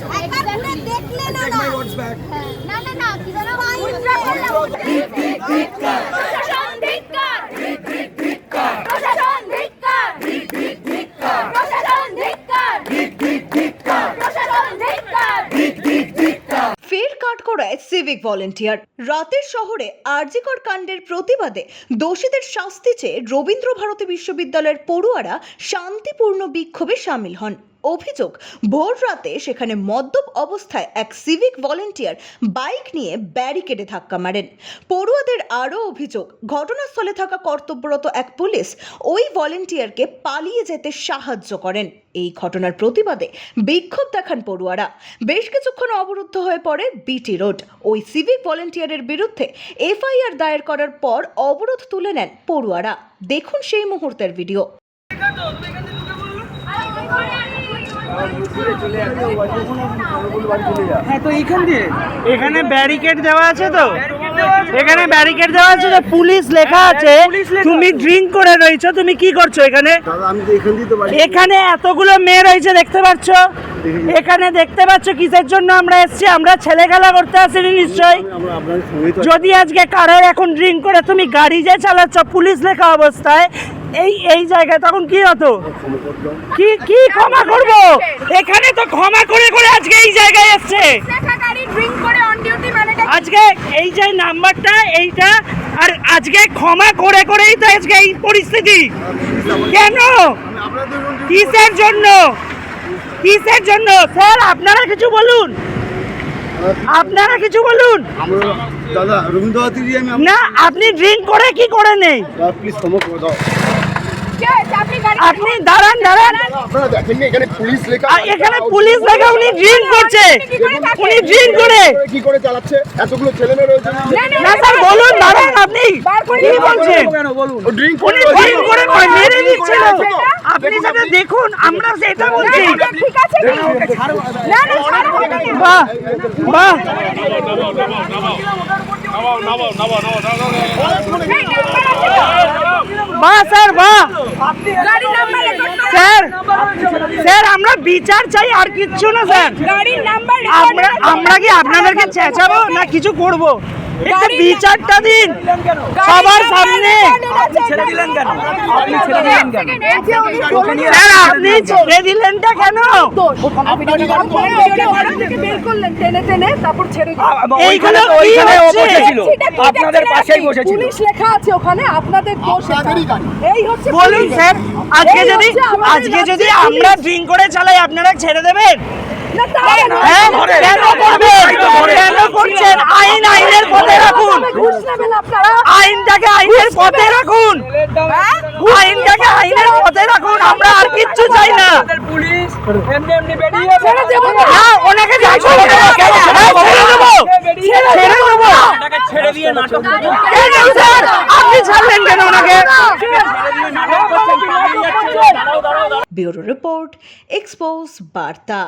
দেখলে না Take না my words back. না না না সিভিক ভলেন্টিয়ার রাতের শহরে আরজিকর কাণ্ডের প্রতিবাদে দোষীদের শাস্তি চেয়ে রবীন্দ্র ভারতী বিশ্ববিদ্যালয়ের পড়ুয়ারা শান্তিপূর্ণ বিক্ষোভে সামিল হন। অভিযোগ, ভোর রাতে সেখানে মদ্যপ অবস্থায় এক সিভিক ভলেন্টিয়ার বাইক নিয়ে ব্যারিকেডে ধাক্কা মারেন। পড়ুয়াদের আরও অভিযোগ, ঘটনাস্থলে থাকা কর্তব্যরত এক পুলিশ ওই ভলেন্টিয়ারকে পালিয়ে যেতে সাহায্য করেন। এই ঘটনার প্রতিবাদে বিক্ষোভ দেখান পড়ুয়ারা। বেশ কিছুক্ষণ অবরুদ্ধ হয়ে পড়ে বিটি রোড। ওই সিভিক ভলেন্টিয়ারের বিরুদ্ধে এফআইআর দায়ের করার পর অবরোধ তুলে নেন পড়ুয়ারা। দেখুন সেই মুহূর্তের ভিডিও। হ্যাঁ তো এইখান দিয়ে। এখানে ব্যারিকেড দেওয়া আছে তো? এখানে ব্যারিকেড দেওয়া আছে তো পুলিশ লেখা আছে তুমি ড্রিঙ্ক করে রয়েছো তুমি কি করছ এখানে? দাদা আমি তো এখান এতগুলো মেয়ে রয়েছে দেখতে পাচ্ছ? এখানে দেখতে পাচ্ছ কিসের জন্য আমরা এসেছি? আমরা ছেলে খেলা করতে আসিনি নিশ্চয়ই। তো যদি আজকে কারোর এখন ড্রিঙ্ক করে তুমি গাড়ি যে চালাচ্ছ পুলিশ লেখা অবস্থায় এই এই জায়গায় তখন কি হতো? কি কি ক্ষমা করব? এখানে তো ক্ষমা করে করে আজকে এই জায়গায় এসছে। আজকে এই যে নাম্বারটা এইটা আর আজকে ক্ষমা করে করেই তো আজকে এই পরিস্থিতি। কেন? কিসের জন্য? কিসের জন্য? স্যার আপনারা কিছু বলুন। আপনারা কিছু বলুন। আমরা দাদা রবীন্দ্রনাথের আমি না আপনি ড্রিঙ্ক করে কি করে নেই? প্লিজ ক্ষমা করে দাও। আপনি দাঁড়ান দাঁড়ান আপনারা দেখেননি এখানে পুলিশ লেখা আর এখানে পুলিশ লেখা উনি ড্রিঙ্ক করছে উনি ড্রিঙ্ক করে কি করে চালাচ্ছে এতগুলো ছেলে মেয়ে রয়েছে না স্যার বলুন দাঁড়ান আপনি কি বলছেন বলুন ড্রিঙ্ক উনি ড্রিঙ্ক করে করে মেরে দিচ্ছিল আপনি সেটা দেখুন আমরা সেটা বলছি ঠিক আছে না না বাহ বাহ নাম্বার স্যার করো স্যার স্যার আমরা বিচার চাই আর কিচ্ছু না স্যার। আমরা আমরা কি আপনাদেরকে চেঁচাবো না কিছু করব? একটা বিচারটা দিন। সবার সামনে। ছেড়ে দিলেন কেন আপনি ছেড়ে দিলেন কেন স্যার আপনি ছেড়ে দিলেনটা কেন বের করলেন টেনে টেনে তারপর ছেড়ে এইগুলো ওইখানে ওইখানে ও বসেছিল আপনাদের পাশেই আপনি? বসেছিল পুলিশ লেখা আছে ওখানে আপনাদের দোষ এটা। আপনাদেরই গাড়ি। এই হচ্ছে বলুন স্যার আজকে যদি আজকে যদি আমরা ড্রিঙ্ক করে চালাই আপনারা ছেড়ে দেবেন। হ্যাঁ কেন করবেন কেন করছেন আইন আইনের পথে রাখুন নেবেন আপনারা। আইনটাকে আইনের পথে রাখুন। হ্যাঁ? আইনটাকে আইনের পথে রাখুন আমরা আর কিচ্ছু চাই না। পুলিশ এমনি এমনি বেরিয়ে ছেড়ে দেবো না। না। ওনাকে ছেড়ে দেবো। ছেড়ে দেবো। ছেড়ে দেবো। এটাকে ছেড়ে দিয়ে নাটক স্যার আপনি ছাড়লেন কেন ওনাকে? ব্যুরো রিপোর্ট এক্সপোজ বার্তা।